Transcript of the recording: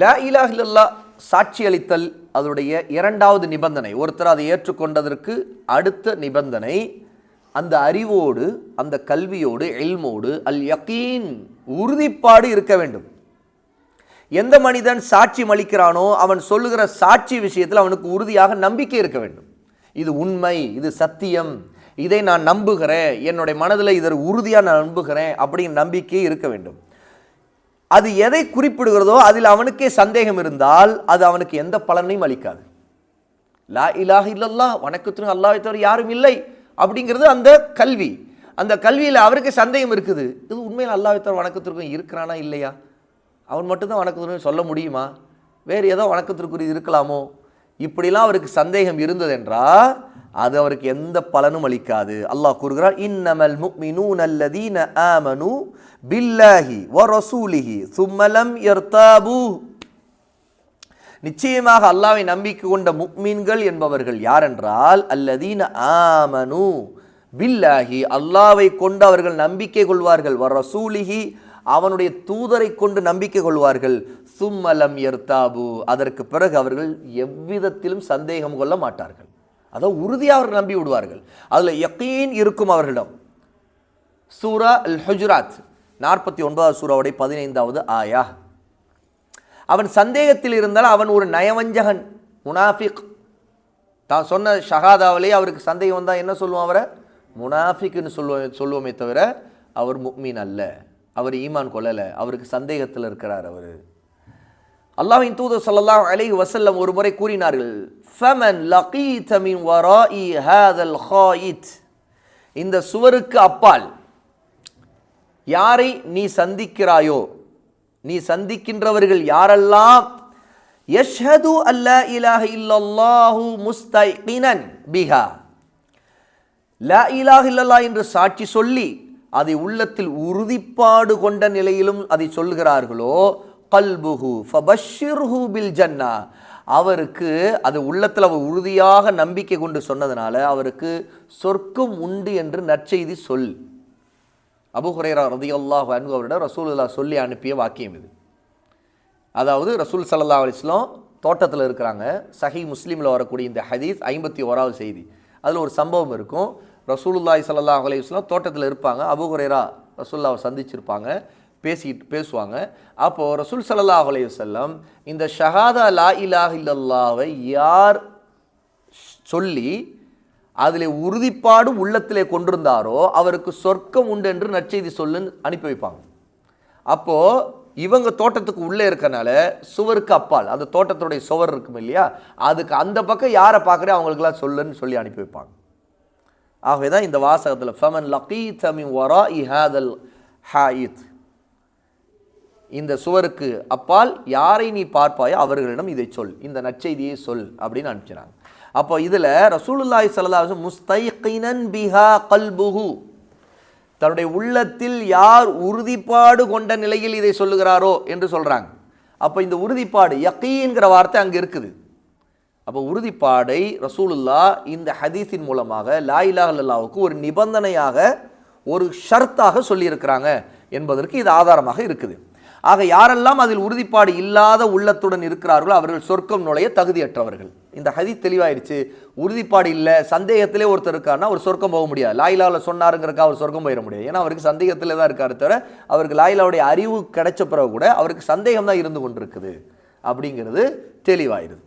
ல இலாஹில்லா சாட்சி அளித்தல் அதனுடைய இரண்டாவது நிபந்தனை. ஒருத்தர் அதை ஏற்றுக்கொண்டதற்கு அடுத்த நிபந்தனை அந்த அறிவோடு அந்த கல்வியோடு எல்மோடு அல் யக்கீன் உறுதிப்பாடு இருக்க வேண்டும். எந்த மனிதன் சாட்சி அளிக்கிறானோ அவன் சொல்லுகிற சாட்சி விஷயத்தில் அவனுக்கு உறுதியாக நம்பிக்கை இருக்க வேண்டும். இது உண்மை இது சத்தியம் இதை நான் நம்புகிறேன் என்னுடைய மனதில் இதை உறுதியாக நான் நம்புகிறேன் அப்படிங்கிற நம்பிக்கை இருக்க வேண்டும். அது எதை குறிப்பிடுகிறதோ அதில் அவனுக்கே சந்தேகம் இருந்தால் அது அவனுக்கு எந்த பலனையும் அளிக்காது. லா இலாஹ் இல்லல்லா வணக்கத்திற்கு அல்லாவை தவிர யாரும் இல்லை அப்படிங்கிறது அந்த கல்வி. அந்த கல்வியில் அவருக்கு சந்தேகம் இருக்குது. இது உண்மையில் அல்லாவை தவிர வணக்கத்திற்கும் இருக்கிறானா இல்லையா? அவன் மட்டும்தான் வணக்கத்திற்கு சொல்ல முடியுமா? வேறு ஏதோ வணக்கத்திற்குரிய இருக்கலாமோ. இப்படிலாம் அவருக்கு சந்தேகம் இருந்ததென்றால் அது அவருக்கு எந்த பலனும் அளிக்காது. அல்லாஹ் கூறுகிறார் இன்னமல் முக்மினூன் அல்லதீன ஆமனு பில்லாஹி வ ரசூலிஹி சும்மலம் யர்தாபு. நிச்சயமாக அல்லாவை நம்பிக்கை கொண்ட முக்மீன்கள் என்பவர்கள் யாரென்றால் அல்லதீன ஆமனு பில்லாஹி. அல்லாவை கொண்டு அவர்கள் நம்பிக்கை கொள்வார்கள் வ ரசூலிஹி அவனுடைய தூதரை கொண்டு நம்பிக்கை கொள்வார்கள். சும்மலம் எர்தாபு அதற்கு பிறகு அவர்கள் எவ்விதத்திலும் சந்தேகம் கொள்ள மாட்டார்கள். அதாவது உறுதியாக அவர்கள் நம்பி விடுவார்கள். அதில் யக்கீன் இருக்கும் அவர்களிடம். சூரா அல் ஹுஜராத் நாற்பத்தி ஒன்பதாவது சூறாவுடைய பதினைந்தாவது ஆயா. அவன் சந்தேகத்தில் இருந்தால் அவன் ஒரு நயவஞ்சகன் முனாஃபிக். தான் சொன்ன ஷஹாதாவிலே அவருக்கு சந்தேகம் வந்தால் என்ன சொல்லுவான் அவரை? முனாஃபிக்னு சொல்லுவோம் சொல்லுவோமே தவிர அவர் முக்மீன் அல்ல. அவர் ஈமான் கொள்ளலை அவருக்கு சந்தேகத்தில் இருக்கிறார் அவர். அல்லாஹ்வின் தூதர் சொல்லலாம் அலை வசல்லம் ஒரு முறை கூறினார்கள் ஃபமன் லகீத மின் வராஇ ஹாதல் ஹாயித். இந்த சுவருக்கு அப்பால் யாரை நீ சந்திக்கிறாயோ நீ சந்திக்கின்றவர்கள் யாரெல்லாம்? யஷ்ஹது அல்லா இலாஹ இல்லல்லாஹு முஸ்தைகினன் பிஹா. லா இலாஹ இல்லல்லா என்று சாட்சி சொல்லி அதை உள்ளத்தில் உறுதிப்பாடு கொண்ட நிலையிலும் அதை சொல்கிறார்களோ கல்புஹு ஃபபஷிர்ஹு பில் ஜன்னா. அவருக்கு அது உள்ளத்தில் அவர் உறுதியாக நம்பிக்கை கொண்டு சொன்னதுனால அவருக்கு சொர்க்கம் உண்டு என்று நற்செய்தி சொல். அபு ஹுரைரா ரதியல்லாஹு அன்ஹு அவரிடம் ரசூலுல்லா சொல்லி அனுப்பிய வாக்கியம் இது. அதாவது ரசூல் சல்லா அலிஸ்லாம் தோட்டத்தில் இருக்கிறாங்க. சஹி முஸ்லீமில் வரக்கூடிய இந்த ஹதீஸ் ஐம்பத்தி ஓராவது செய்தி. அதில் ஒரு சம்பவம் இருக்கும். ரசூலுல்லாய் சல்லா அலைஹி தோட்டத்தில் இருப்பாங்க. அபுகுரேரா ஹுரைரா ரசூல்லாவை சந்திச்சிருப்பாங்க. பேசிட்டு பேசுவாங்க. அப்போது ரசூல் சல்லா அலைஹி செல்லம் இந்த ஷஹாதா லா இலாஹ் இல்லல்லாவை யார் சொல்லி அதில் உறுதிப்பாடு உள்ளத்திலே கொண்டிருந்தாரோ அவருக்கு சொர்க்கம் உண்டு என்று நற்செய்தி சொல்லுன்னு அனுப்பி வைப்பாங்க. அப்போது இவங்க தோட்டத்துக்கு உள்ளே இருக்கனால சுவருக்கு அப்பால் அந்த தோட்டத்துடைய சுவர் இருக்கும் இல்லையா அதுக்கு அந்த பக்கம் யாரை பார்க்குறே அவங்களுக்கெல்லாம் சொல்லுன்னு சொல்லி அனுப்பி வைப்பாங்க. ஆகவே தான் இந்த வாசகத்தில் ஃபமன் லகீத் மின் வரா இஹாதல் ஹாயித். இந்த சுவருக்கு அப்பால் யாரை நீ பார்ப்பாயோ அவர்களிடம் இதை சொல் இந்த நற்செய்தியை சொல் அப்படின்னு அனுப்பிச்சினாங்க அப்போ இதில் ரசூலுல்லாய் ஸல்லல்லாஹு அலைஹி முஸ்தைகினன் பிஹா கல்புஹு. தன்னுடைய உள்ளத்தில் யார் உறுதிப்பாடு கொண்ட நிலையில் இதை சொல்லுகிறாரோ என்று சொல்கிறாங்க அப்போ இந்த உறுதிப்பாடு யக்கீங்கிற வார்த்தை அங்கே இருக்குது. அப்போ உறுதிப்பாடை ரசூலுல்லா இந்த ஹதீஸின் மூலமாக லா இலாஹ ஒரு நிபந்தனையாக ஒரு ஷர்த்தாக சொல்லியிருக்கிறாங்க என்பதற்கு இது ஆதாரமாக இருக்குது. ஆக யாரெல்லாம் அதில் உறுதிப்பாடு இல்லாத உள்ளத்துடன் இருக்கிறார்களோ அவர்கள் சொர்க்கம் நுழைய தகுதியற்றவர்கள். இந்த ஹதீஸ் தெளிவாயிருச்சு உறுதிப்பாடு இல்லை சந்தேகத்திலே ஒருத்தர் இருக்காருன்னா அவர் சொர்க்கம் போக முடியாது. லாயிலாவில் சொன்னாருங்கிறக்கா அவர் சொர்க்கம் போயிட முடியாது. ஏன்னா அவருக்கு சந்தேகத்தில் தான் இருக்காரு தவிர அவருக்கு லாயிலாவுடைய அறிவு கிடைச்ச பிறகு கூட அவருக்கு சந்தேகம் தான் இருந்து கொண்டிருக்குது. அப்படிங்கிறது தெளிவாயிருது